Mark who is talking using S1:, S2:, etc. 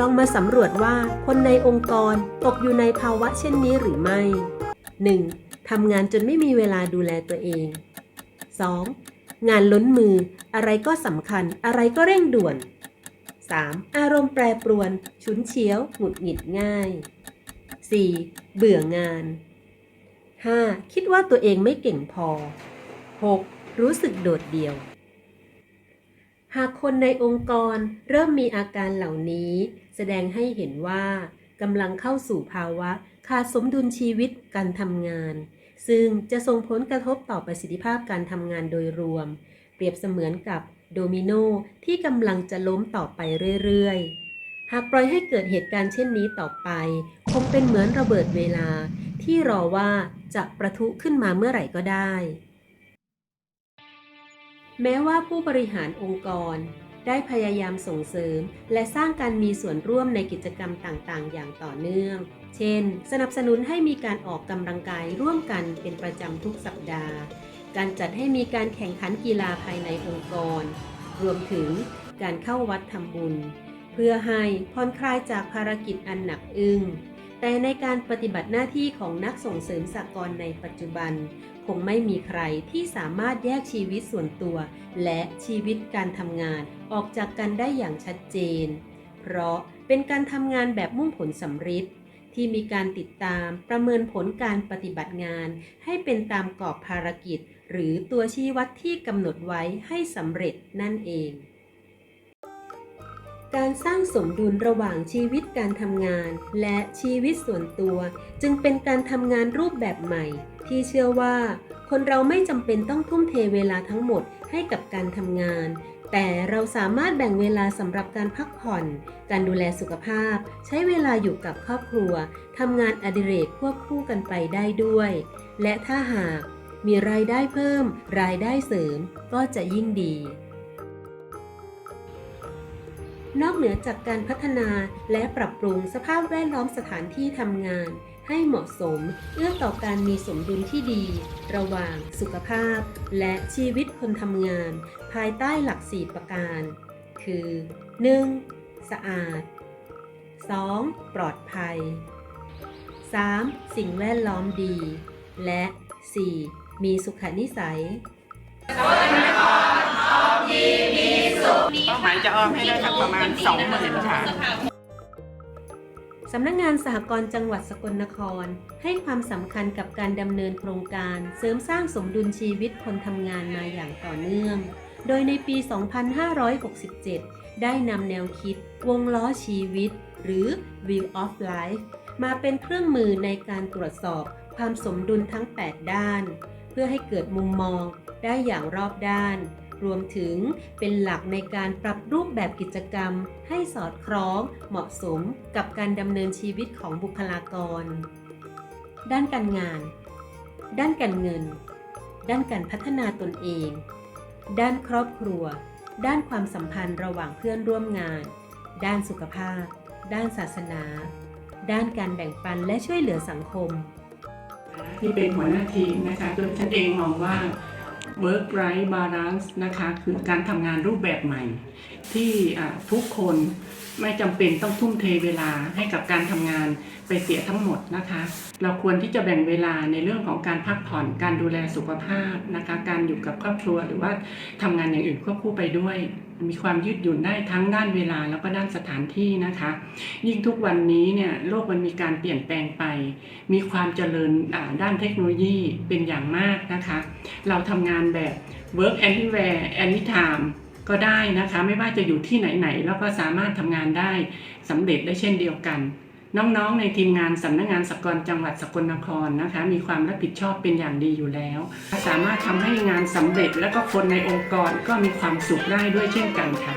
S1: ลองมาสำรวจว่าคนในองค์กรตกอยู่ในภาวะเช่นนี้หรือไม่ 1. ทำงานจนไม่มีเวลาดูแลตัวเอง 2. งานล้นมือ อะไรก็สำคัญ อะไรก็เร่งด่วน 3. อารมณ์แปรปรวน ฉุนเฉียว หงุดหงิดง่าย 4. เบื่องาน 5. คิดว่าตัวเองไม่เก่งพอ 6. รู้สึกโดดเดี่ยว หากคนในองค์กรเริ่มมีอาการเหล่านี้ แสดงให้เห็นว่ากำลังเข้าสู่ภาวะขาดสมดุลชีวิตการทำงาน ซึ่งจะส่งผลกระทบต่อประสิทธิภาพการทำงานโดยรวม เปรียบเสมือนกับโดมิโนที่กำลังจะล้มต่อไปเรื่อยๆ หากปล่อยให้เกิดเหตุการณ์เช่นนี้ต่อไป คงเป็นเหมือนระเบิดเวลาที่รอว่าจะประทุขึ้นมาเมื่อไหร่ก็ได้ แม้ว่าผู้บริหารองค์กร ได้พยายามส่งเสริม และสร้างการมีส่วนร่วมในกิจกรรมต่างๆ อย่างต่อเนื่อง เช่น สนับสนุนให้มีการออกกำลังกายร่วมกันเป็นประจำทุกสัปดาห์ การจัดให้มีการแข่งขันกีฬาภายในองค์กร รวมถึงการเข้าวัดทำบุญ เพื่อให้ผ่อนคลายจากภารกิจอันหนักอึ้ง แต่ในการปฏิบัติหน้าที่ของนักส่งเสริมสากลในปัจจุบัน คงไม่มีใครที่สามารถแยกชีวิตส่วนตัว และชีวิตการทำงานออกจากกันได้อย่างชัดเจน เพราะเป็นการทำงานแบบมุ่งผลสำฤทธิ์ที่มีการติดตามประเมินผลการปฏิบัติงาน ให้เป็นตามกรอบภารกิจ หรือตัวชี้วัดที่กำหนดไว้ให้สำเร็จนั่นเอง การสร้างสมดุลระหว่างชีวิตการทำงาน และชีวิตส่วนตัว จึงเป็นการทำงานรูปแบบใหม่ ที่เชื่อว่า คนเราไม่จำเป็นต้องทุ่มเทเวลาทั้งหมดให้กับการทำงาน แต่เราสามารถแบ่งเวลาสำหรับการพักผ่อน การดูแลสุขภาพ ใช้เวลาอยู่กับครอบครัวทำงานอดิเรกควบคู่กันไปได้ด้วย และถ้าหากมีรายได้เพิ่ม รายได้เสริมก็จะยิ่งดี นอกเหนือจากการพัฒนาและปรับปรุงสภาพแวดล้อมสถานที่ทำงาน ให้เหมาะสมเอื้อต่อการมีสมดุลที่ดี ระหว่างสุขภาพ และชีวิตคนทำงาน ภายใต้หลัก 4 ประการ คือ 1. สะอาด 2. ปลอดภัย 3. สิ่งแวดล้อมดี และ 4. มีสุขนิสัย
S2: เป้าหมายจะออมให้ได้สักประมาณสองหมื่นค่ะ
S1: สำนักงานสหกรณ์จังหวัดสกลนคร ให้ความสำคัญกับการดำเนินโครงการ เสริมสร้างสมดุลชีวิตคนทำงานมาอย่างต่อเนื่อง โดยในปี 2567 ได้นำแนวคิด วงล้อชีวิต หรือ Wheel of Life มาเป็นเครื่องมือในการตรวจสอบความสมดุลทั้ง 8 ด้าน เพื่อให้เกิดมุมมองได้อย่างรอบด้าน รวมถึงเป็นหลักในการปรับรูปแบบกิจกรรม ให้สอดคล้องเหมาะสมกับการดำเนินชีวิตของบุคลากร ด้านการงาน ด้านการเงิน ด้านการพัฒนาตนเอง ด้านครอบครัว ด้านความสัมพันธ์ระหว่างเพื่อนร่วมงาน ด้านสุขภาพ ด้านศาสนา ด้านการแบ่งปันและช่วยเหลือสังคม
S2: ที่เป็นหัวหน้าทีมนะคะโดยฉันเองมองว่า work life balance นะคะคือการทำงานรูปแบบใหม่ ที่ทุกคนไม่จำเป็นต้องทุ่มเทเวลาให้กับการทำงานไปเสียทั้งหมดนะคะ เราควรที่จะแบ่งเวลาในเรื่องของการพักผ่อนการดูแลสุขภาพนะคะ การอยู่กับครอบครัวหรือว่าทำงานอย่างอื่นควบคู่ไปด้วยมีความยืดหยุ่นได้ทั้งด้านเวลาแล้วก็ด้านสถานที่นะคะ ยิ่งทุกวันนี้เนี่ยโลกมันมีการเปลี่ยนแปลงไป มีความเจริญด้านเทคโนโลยีเป็นอย่างมากนะคะ เราทำงานแบบ work anywhere anytime ก็ได้นะคะ ไม่ว่าจะอยู่ที่ไหนๆแล้วก็สามารถทำงานได้สำเร็จได้เช่นเดียวกัน น้องๆ ในทีมงานสำนักงานสกลจังหวัดสกลนครนะคะ มีความรับผิดชอบเป็นอย่างดีอยู่แล้ว สามารถทำให้งานสำเร็จและก็คนในองค์กรก็มีความสุขได้ด้วยเช่นกันค่ะ